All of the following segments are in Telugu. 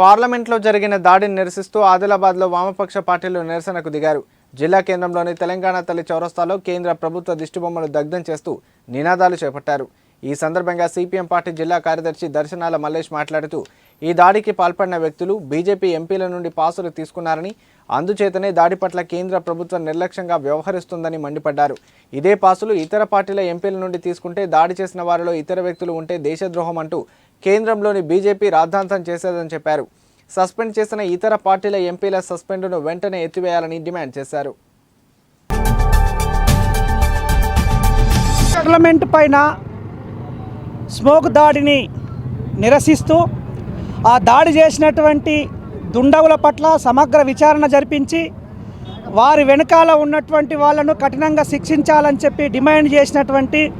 పార్లమెంట్లో జరిగిన దాడిని నిరసిస్తూ ఆదిలాబాద్లో వామపక్ష పార్టీలు నిరసనకు దిగారు. జిల్లా కేంద్రంలోని తెలంగాణ తల్లి చౌరస్తాలో కేంద్ర ప్రభుత్వ దిష్టిబొమ్మలు దగ్ధం చేస్తూ నినాదాలు చేపట్టారు. ఈ సందర్భంగా సిపిఎం పార్టీ జిల్లా కార్యదర్శి దర్శనాల మల్లేష్ మాట్లాడుతూ ఈ దాడికి పాల్పడిన వ్యక్తులు బీజేపీ ఎంపీల నుండి పాసులు తీసుకున్నారని అందుచేతనే దాడి పట్ల కేంద్ర ప్రభుత్వం నిర్లక్ష్యంగా వ్యవహరిస్తుందని మండిపడ్డారు. ఇదే పాసులు ఇతర పార్టీల ఎంపీల నుండి తీసుకుంటే దాడి చేసిన వారిలో ఇతర వ్యక్తులు ఉంటే దేశద్రోహం అంటూ కేంద్రంలోని బీజేపీ రాద్ధాంతం చేసేదని చెప్పారు. సస్పెండ్ చేసిన ఇతర పార్టీల ఎంపీల సస్పెండ్ను వెంటనే ఎత్తివేయాలని డిమాండ్ చేశారు. పార్లమెంట్ పైన స్మోక్ దాడిని నిరసిస్తూ ఆ దాడి చేసినటువంటి దుండగుల పట్ల సమగ్ర విచారణ జరిపించి వారి వెనకాల ఉన్నటువంటి వాళ్ళను కఠినంగా శిక్షించాలని చెప్పి డిమాండ్ చేసినటువంటి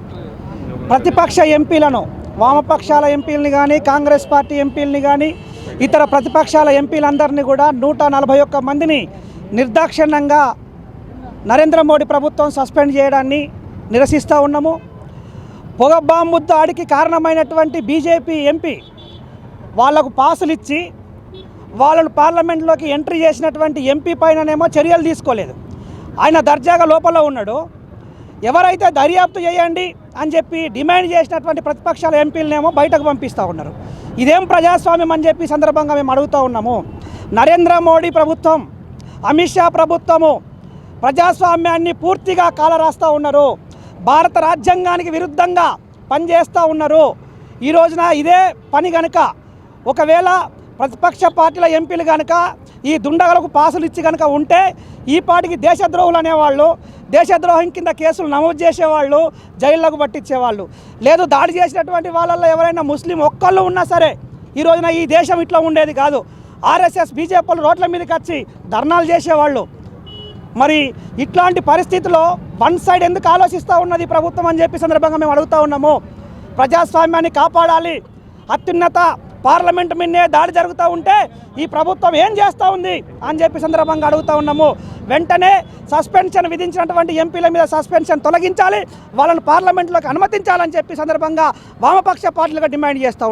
ప్రతిపక్ష ఎంపీలను వామపక్షాల ఎంపీలని కానీ కాంగ్రెస్ పార్టీ ఎంపీలని కానీ ఇతర ప్రతిపక్షాల ఎంపీలందరినీ కూడా నూట నలభై ఒక్క మందిని నిర్దాక్షిణ్యంగా నరేంద్ర మోడీ ప్రభుత్వం సస్పెండ్ చేయడాన్ని నిరసిస్తూ ఉన్నాము. పొగ బాంబు దాడికి కారణమైనటువంటి బీజేపీ ఎంపీ వాళ్ళకు పాసులు ఇచ్చి వాళ్ళను పార్లమెంట్లోకి ఎంట్రీ చేసినటువంటి ఎంపీ పైననేమో చర్యలు తీసుకోలేదు. ఆయన దర్జాగా లోపల ఉన్నాడు. ఎవరైతే దర్యాప్తు చేయండి అని చెప్పి డిమాండ్ చేసినటువంటి ప్రతిపక్షాల ఎంపీలనేమో బయటకు పంపిస్తూ ఉన్నారు. ఇదేం ప్రజాస్వామ్యం అని చెప్పి సందర్భంగా మేము అడుగుతూ ఉన్నాము. నరేంద్ర మోడీ ప్రభుత్వం అమిత్ షా ప్రభుత్వము ప్రజాస్వామ్యాన్ని పూర్తిగా కాలరాస్తూ ఉన్నారు. భారత రాజ్యాంగానికి విరుద్ధంగా పనిచేస్తూ ఉన్నారు. ఈ రోజున ఇదే పని కనుక ఒకవేళ ప్రతిపక్ష పార్టీల ఎంపీలు కనుక ఈ దుండగలకు పాసులు ఇచ్చి కనుక ఉంటే ఈ పాటికి దేశద్రోహులు అనేవాళ్ళు దేశద్రోహం కింద కేసులు నమోదు చేసేవాళ్ళు జైల్లోకి పట్టించేవాళ్ళు. లేదు దాడి చేసినటువంటి వాళ్ళల్లో ఎవరైనా ముస్లిం ఒక్కళ్ళు ఉన్నా సరే ఈ రోజున ఈ దేశం ఇట్లా ఉండేది కాదు. ఆర్ఎస్ఎస్ బీజేపీలు రోడ్ల మీదకి వచ్చి ధర్నాలు చేసేవాళ్ళు. మరి ఇట్లాంటి పరిస్థితిలో వన్ సైడ్ ఎందుకు ఆలోచిస్తూ ఉన్నది ప్రభుత్వం అని చెప్పి సందర్భంగా మేము అడుగుతూ ఉన్నాము. ప్రజాస్వామ్యాన్ని కాపాడాలి. అత్యున్నత పార్లమెంట్ మీదనే దాడి జరుగుతూ ఉంటే ఈ ప్రభుత్వం ఏం చేస్తూ ఉంది అని చెప్పి సందర్భంగా అడుగుతూ ఉన్నాము. వెంటనే సస్పెన్షన్ విధించినటువంటి ఎంపీల మీద సస్పెన్షన్ తొలగించాలి. వాళ్ళని పార్లమెంట్లోకి అనుమతించాలని చెప్పి సందర్భంగా వామపక్ష పార్టీలుగా డిమాండ్ చేస్తూ